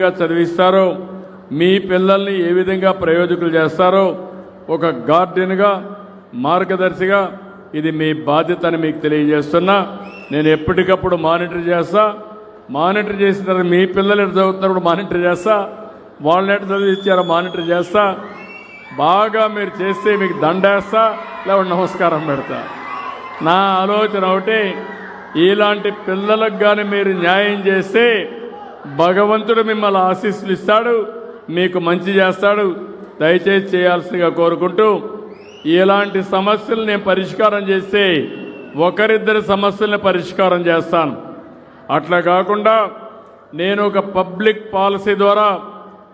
విధంగా చదివిస్తారో మీ పిల్లల్ని ఏ విధంగా ప్రయోజకులు చేస్తారో ఒక గార్డెన్గా మార్గదర్శిగా ఇది మీ బాధ్యత అని మీకు తెలియజేస్తున్నా. నేను ఎప్పటికప్పుడు మానిటర్ చేస్తా. మానిటర్ చేసిన తర్వాత మీ పిల్లలు ఎటు చదువుతున్నప్పుడు మానిటర్ చేస్తా. వాళ్ళని ఎటు చదివిచ్చారో మానిటర్ చేస్తా. బాగా మీరు చేస్తే మీకు దండేస్తా లేకుంటే నమస్కారం పెడతా. నా ఆలోచన ఒకటి ఇలాంటి పిల్లలకు కానీ మీరు న్యాయం చేస్తే భగవంతుడు మిమ్మల్ని ఆశీస్సులు ఇస్తాడు మీకు మంచి చేస్తాడు. దయచేసి చేయాల్సిందిగా కోరుకుంటూ ఇలాంటి సమస్యలు నేను పరిష్కారం చేస్తే ఒకరిద్దరి సమస్యల్ని పరిష్కారం చేస్తాను. అట్లా కాకుండా నేను ఒక పబ్లిక్ పాలసీ ద్వారా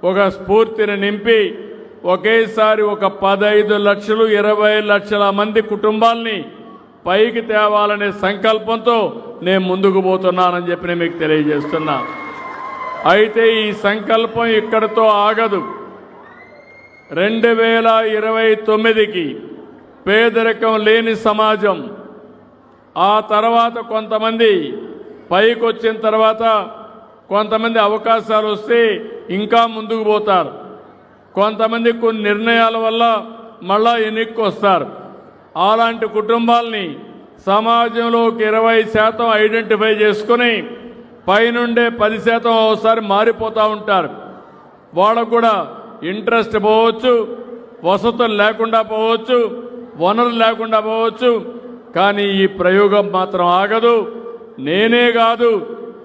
ఒక స్ఫూర్తిని నింపి ఒకేసారి ఒక పదహైదు లక్షలు ఇరవై లక్షల మంది కుటుంబాల్ని పైకి తేవాలనే సంకల్పంతో నేను ముందుకు పోతున్నానని చెప్పి నేను మీకు తెలియజేస్తున్నా. అయితే ఈ సంకల్పం ఇక్కడితో ఆగదు. రెండు వేల ఇరవై తొమ్మిదికి పేదరికం లేని సమాజం. ఆ తర్వాత కొంతమంది పైకి వచ్చిన తర్వాత కొంతమంది అవకాశాలు వస్తే ఇంకా ముందుకు పోతారు. కొంతమంది కొన్ని నిర్ణయాల వల్ల మళ్ళా ఎన్నికకు వస్తారు అలాంటి కుటుంబాల్ని సమాజంలోకి ఇరవై శాతం ఐడెంటిఫై చేసుకుని పైనుండే పది శాతం ఒకసారి మారిపోతూ ఉంటారు. వాళ్ళకు కూడా ఇంట్రెస్ట్ పోవచ్చు వసతులు లేకుండా పోవచ్చు వనరులు లేకుండా పోవచ్చు. కానీ ఈ ప్రయోగం మాత్రం ఆగదు. నేనే కాదు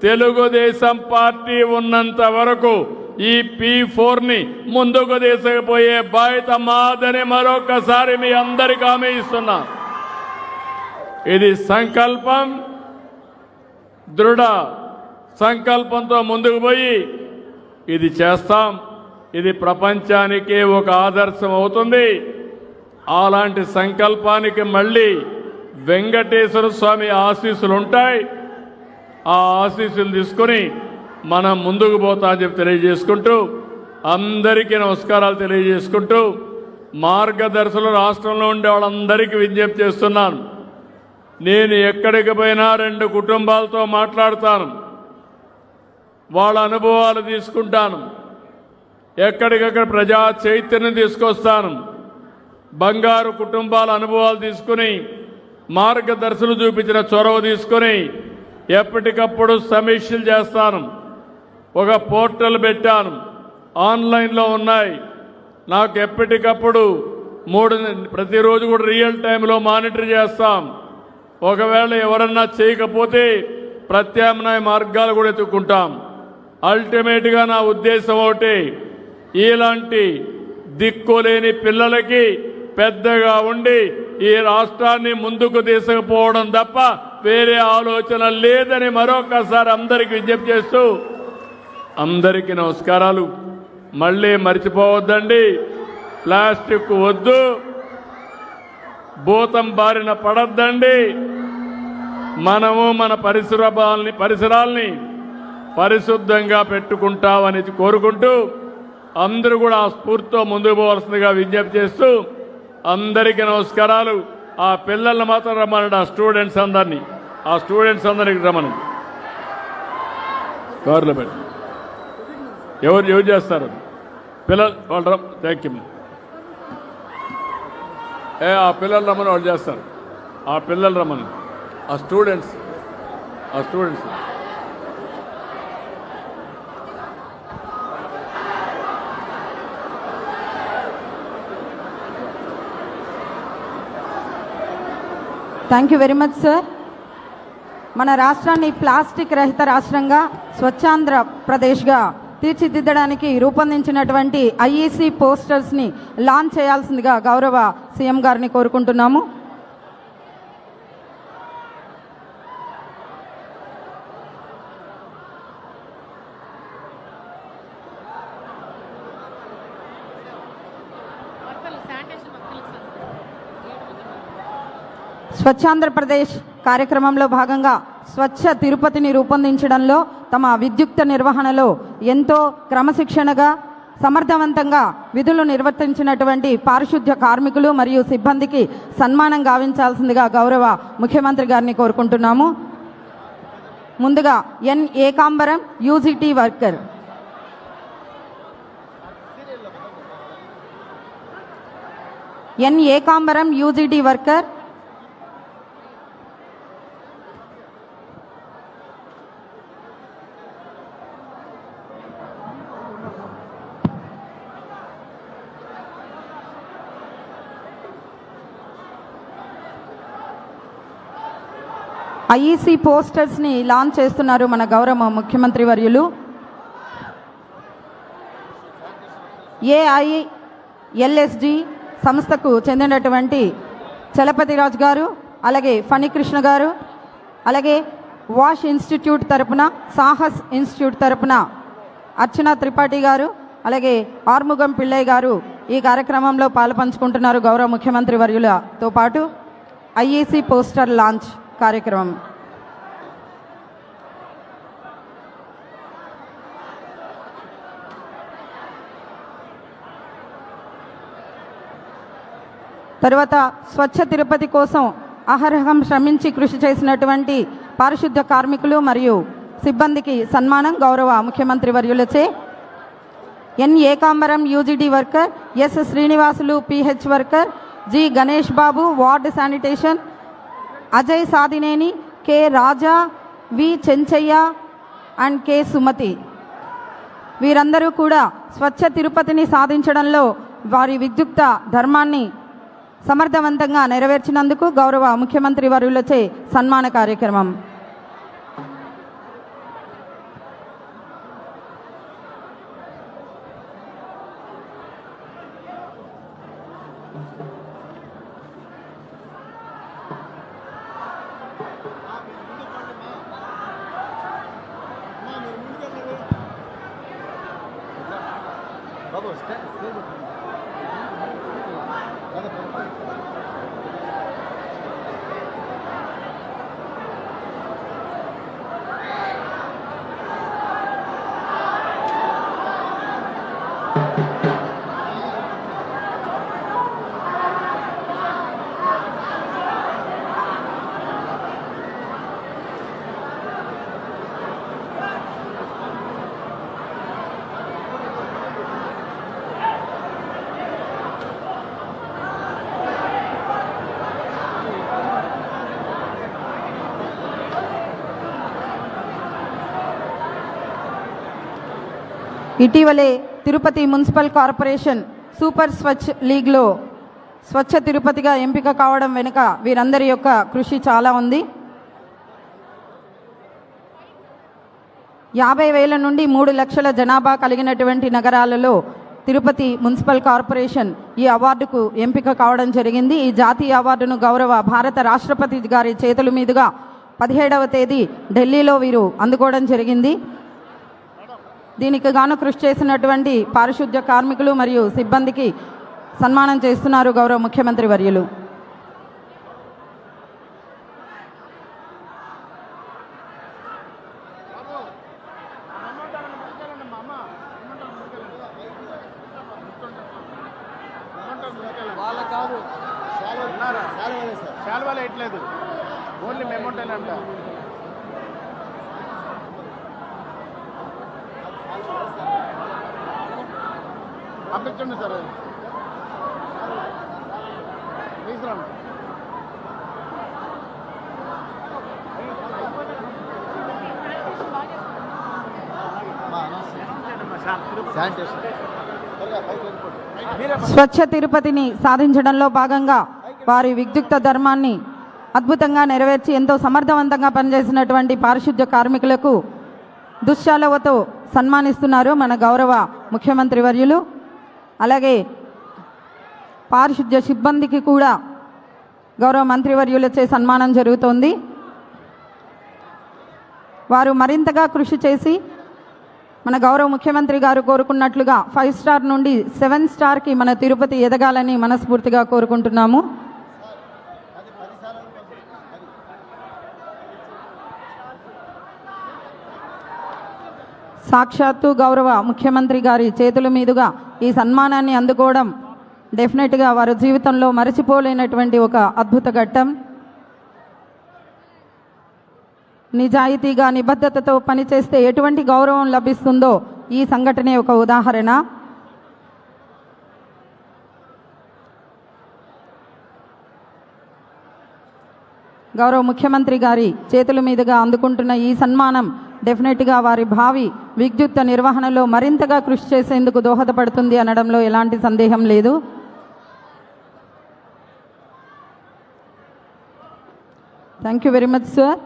తెలుగుదేశం పార్టీ ఉన్నంత వరకు ఈ పీ ఫోర్ని ముందుకు తీసుకుపోయే బాధ్యత మాదని మరొకసారి మీ అందరికీ హామీ ఇస్తున్నా. ఇది సంకల్పం దృఢ సంకల్పంతో ముందుకు పోయి ఇది చేస్తాం. ఇది ప్రపంచానికి ఒక ఆదర్శం అవుతుంది. అలాంటి సంకల్పానికి మళ్ళీ వెంకటేశ్వర స్వామి ఆశీస్సులు ఉంటాయి. ఆ ఆశీస్సులు తీసుకొని మనం ముందుకు పోతా అని చెప్పి తెలియజేసుకుంటూ అందరికీ నమస్కారాలు తెలియజేసుకుంటూ మార్గదర్శులు రాష్ట్రంలో ఉండే వాళ్ళందరికీ విజ్ఞప్తి చేస్తున్నాను. నేను ఎక్కడికి పోయినా రెండు కుటుంబాలతో మాట్లాడతాను. వాళ్ళ అనుభవాలు తీసుకుంటాను. ఎక్కడికక్కడ ప్రజా చైతన్యం తీసుకొస్తాను. బంగారు కుటుంబాల అనుభవాలు తీసుకుని మార్గదర్శులు చూపించిన చొరవ తీసుకుని ఎప్పటికప్పుడు సమీక్షలు చేస్తాను. ఒక పోర్టల్ పెట్టాను. ఆన్లైన్లో ఉన్నాయి. నాకు ఎప్పటికప్పుడు మూడు ప్రతిరోజు కూడా రియల్ టైంలో మానిటర్ చేస్తాం. ఒకవేళ ఎవరన్నా చేయకపోతే ప్రత్యామ్నాయ మార్గాలు కూడా ఎత్తుక్కుంటాం. అల్టిమేట్గా నా ఉద్దేశం ఒకటి ఇలాంటి దిక్కులేని పిల్లలకి పెద్దగా ఉండి ఈ రాష్ట్రాన్ని ముందుకు తీసుకుపోవడం తప్ప వేరే ఆలోచన లేదని మరొకసారి అందరికి విజ్ఞప్తి చేస్తూ అందరికీ నమస్కారాలు. మళ్ళీ మర్చిపోవద్దండి. ప్లాస్టిక్ వద్దు. భూతం బారిన పడద్దండి. మనము మన పరిసరాలని పరిసరాల్ని పరిశుద్ధంగా పెట్టుకుంటామని కోరుకుంటూ అందరూ కూడా ఆ స్ఫూర్తితో ముందుకు పోవాల్సిందిగా విజ్ఞప్తి చేస్తూ అందరికీ నమస్కారాలు. ఆ పిల్లల్ని మాత్రం రమ్మనండి ఆ స్టూడెంట్స్ అందరినీ. ఆ స్టూడెంట్స్ అందరికి రమ్మని కారులో పెట్టి. ఎవరు ఎవరు చేస్తారు? పిల్లలు వాళ్ళు థ్యాంక్ యూ ఏ ఆ పిల్లలు రమ్మని వాళ్ళు చేస్తారు. ఆ పిల్లలు రమ్మని. ఆ స్టూడెంట్స్ ఆ students. Thank you very much sir మన రాష్ట్రాన్ని ప్లాస్టిక్ రహిత రాష్ట్రంగా స్వచ్ఛాంధ్ర ప్రదేశ్గా తీర్చిదిద్దడానికి రూపొందించినటువంటి ఐఈసీ పోస్టర్స్ని లాంచ్ చేయాల్సిందిగా గౌరవ సీఎం గారిని కోరుకుంటున్నాము. స్వచ్ఛాంధ్రప్రదేశ్ కార్యక్రమంలో భాగంగా స్వచ్ఛ తిరుపతిని రూపొందించడంలో తమ విద్యుక్త నిర్వహణలో ఎంతో క్రమశిక్షణగా సమర్థవంతంగా విధులు నిర్వర్తించినటువంటి పారిశుద్ధ్య కార్మికులు మరియు సిబ్బందికి సన్మానం గావించాల్సిందిగా గౌరవ ముఖ్యమంత్రి గారిని కోరుకుంటున్నాము. ముందుగా N. Ekambaram UGD worker. N. Ekambaram UGD worker. IEC పోస్టర్స్ని launch చేస్తున్నారు మన గౌరవ ముఖ్యమంత్రి వర్యులు. ఏఐఎల్ఎస్డి సంస్థకు చెందినటువంటి చలపతిరాజ్ గారు అలాగే ఫణికృష్ణ గారు అలాగే వాష్ ఇన్స్టిట్యూట్ తరపున సాహస్ ఇన్స్టిట్యూట్ తరపున అర్చన త్రిపాఠి గారు అలాగే ఆర్ముగం పిళ్ళయ్య గారు ఈ కార్యక్రమంలో పాలుపంచుకుంటున్నారు గౌరవ ముఖ్యమంత్రి వర్యులతో పాటు ఐఈసీ పోస్టర్ లాంచ్. కార్యక్రమం. తరువాత స్వచ్ఛ తిరుపతి కోసం అహర్హం శ్రమించి కృషి చేసినటువంటి పారిశుద్ధ కార్మికులు మరియు సిబ్బందికి సన్మానం గౌరవ ముఖ్యమంత్రి వర్యులచే. N. Ekambaram UGD worker S. Srinivasulu PH worker G. Ganesh Babu ward sanitation Ajay Sadineni K. Raja V. Chenchaiah and K. Sumathi. వీరందరూ కూడా స్వచ్ఛ తిరుపతిని సాధించడంలో వారి విద్యుక్త ధర్మాన్ని సమర్థవంతంగా నెరవేర్చినందుకు గౌరవ ముఖ్యమంత్రి వర్యులచే సన్మాన కార్యక్రమం. Bravo, está ఇటీవలే Tirupati municipal corporation super Swachh లీగ్లో స్వచ్ఛ తిరుపతిగా ఎంపిక కావడం వెనుక వీరందరి యొక్క కృషి చాలా ఉంది. యాభై వేల నుండి మూడు లక్షల జనాభా కలిగినటువంటి నగరాలలో తిరుపతి మున్సిపల్ కార్పొరేషన్ ఈ అవార్డుకు ఎంపిక కావడం జరిగింది. ఈ జాతీయ అవార్డును గౌరవ భారత రాష్ట్రపతి గారి చేతుల మీదుగా పదిహేడవ తేదీ ఢిల్లీలో వీరు అందుకోవడం జరిగింది. దీనికి గాను కృషి చేసినటువంటి పారిశుద్ధ్య కార్మికులు మరియు సిబ్బందికి సన్మానం చేస్తున్నారు గౌరవ ముఖ్యమంత్రి వర్యులు. వాళ్ళ కాదు. వేయట్లేదు ఓన్లీ మెమోటల్ అంట. పంపించండి సార్ అది. తీసుకురండి స్వచ్ఛ తిరుపతిని సాధించడంలో భాగంగా వారి విద్యుక్త ధర్మాన్ని అద్భుతంగా నెరవేర్చి ఎంతో సమర్థవంతంగా పనిచేసినటువంటి పారిశుద్ధ్య కార్మికులకు దుశ్శాలవతో సన్మానిస్తున్నారు మన గౌరవ ముఖ్యమంత్రి వర్యులు అలాగే పారిశుద్ధ్య సిబ్బందికి కూడా గౌరవ మంత్రివర్యులచే సన్మానం జరుగుతోంది. వారు మరింతగా కృషి చేసి మన గౌరవ ముఖ్యమంత్రి గారు కోరుకున్నట్లుగా ఫైవ్ స్టార్ నుండి సెవెన్ స్టార్కి మన తిరుపతి ఎదగాలని మనస్ఫూర్తిగా కోరుకుంటున్నాము. సాక్షాత్తు గౌరవ ముఖ్యమంత్రి గారి చేతుల మీదుగా ఈ సన్మానాన్ని అందుకోవడం డెఫినెట్గా వారి జీవితంలో మరచిపోలేనటువంటి ఒక అద్భుత ఘట్టం. నిజాయితీగా నిబద్ధతతో పనిచేస్తే ఎటువంటి గౌరవం లభిస్తుందో ఈ సంఘటనే ఒక ఉదాహరణ. గౌరవ ముఖ్యమంత్రి గారి చేతుల మీదుగా అందుకుంటున్న ఈ సన్మానం డెఫినెట్గా వారి భావి విద్యుత్ నిర్వహణలో మరింతగా కృషి చేసేందుకు దోహదపడుతుంది అనడంలో ఎలాంటి సందేహం లేదు. Thank you very much sir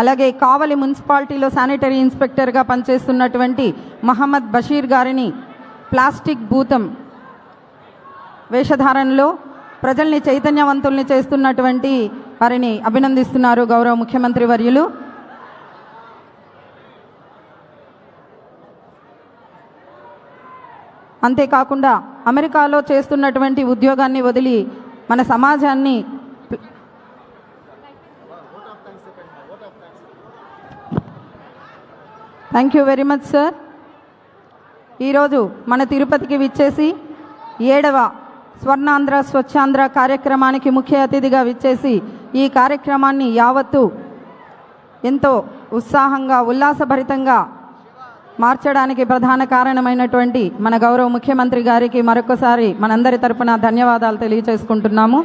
అలాగే కావలి మున్సిపాలిటీలో శానిటరీ ఇన్స్పెక్టర్గా పనిచేస్తున్నటువంటి మహమ్మద్ బషీర్ గారిని ప్లాస్టిక్ భూతం వేషధారణలో ప్రజల్ని చైతన్యవంతుల్ని చేస్తున్నటువంటి వారిని అభినందిస్తున్నారు గౌరవ ముఖ్యమంత్రి వర్యులు. అంతేకాకుండా అమెరికాలో చేస్తున్నటువంటి ఉద్యోగాన్ని వదిలి మన సమాజాన్ని thank you very much sir ఈరోజు మన తిరుపతికి విచ్చేసి ఏడవ స్వర్ణాంధ్ర స్వచ్ఛాంధ్ర కార్యక్రమానికి ముఖ్య అతిథిగా విచ్చేసి ఈ కార్యక్రమాన్ని యావత్తు ఎంతో ఉత్సాహంగా ఉల్లాసభరితంగా మార్చడానికి ప్రధాన కారణమైనటువంటి మన గౌరవ ముఖ్యమంత్రి గారికి మరొకసారి మనందరి తరపున ధన్యవాదాలు తెలియజేసుకుంటున్నాము.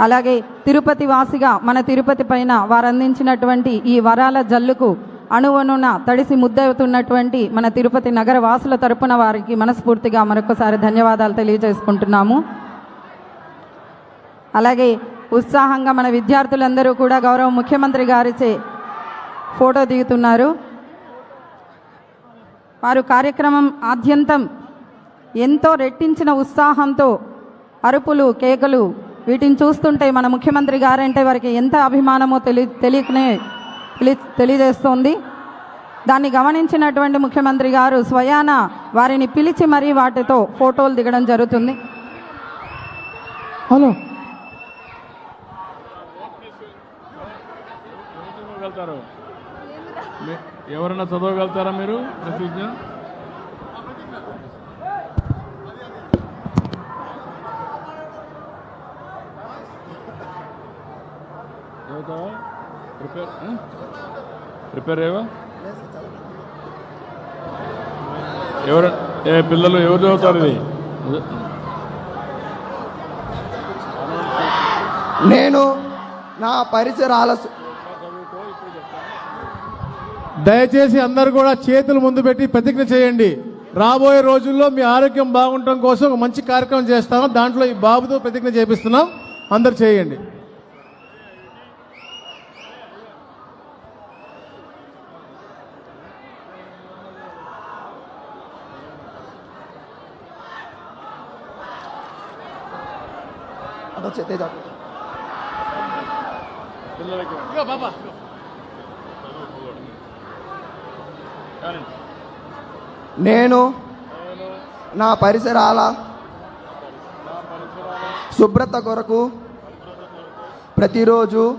అలాగే తిరుపతి వాసిగా మన తిరుపతి పైన వారు అందించినటువంటి ఈ వరాల జల్లుకు అణువణున తడిసి ముద్దవుతున్నటువంటి మన తిరుపతి నగర వాసుల తరపున వారికి మనస్ఫూర్తిగా మరొకసారి ధన్యవాదాలు తెలియజేసుకుంటున్నాము. అలాగే ఉత్సాహంగా మన విద్యార్థులందరూ కూడా గౌరవ ముఖ్యమంత్రి గారిచే ఫోటో దిగుతున్నారు. వారు కార్యక్రమం ఆద్యంతం ఎంతో రెట్టించిన ఉత్సాహంతో అరుపులు కేకలు వీటిని చూస్తుంటే మన ముఖ్యమంత్రి గారంటే వారికి ఎంత అభిమానమో తెలి తెలియకనే తెలి తెలియజేస్తోంది. దాన్ని గమనించినటువంటి ముఖ్యమంత్రి గారు స్వయాన వారిని పిలిచి మరీ వాటితో ఫోటోలు దిగడం జరుగుతుంది. హలో. ఎవరైనా చదవగలుగుతారా మీరు ప్రతిజ్ఞ చదువుతావా ప్రిపేర్ ఆ? ప్రిపేర్ అయ్యవా? ఎవరు? ఏ పిల్లలు ఎవరు చదువుతారు ఇది? నేను నా పరిసరాల దయచేసి అందరూ కూడా చేతులు ముందు పెట్టి ప్రతిజ్ఞ చేయండి. రాబోయే రోజుల్లో మీ ఆరోగ్యం బాగుండటం కోసం ఒక మంచి కార్యక్రమం చేస్తాము దాంట్లో ఈ బాబుతో ప్రతిజ్ఞ చేపిస్తున్నాం. అందరు చేయండి. తేజ. నేను నా పరిసరాల శుభ్రత కొరకు ప్రతిరోజు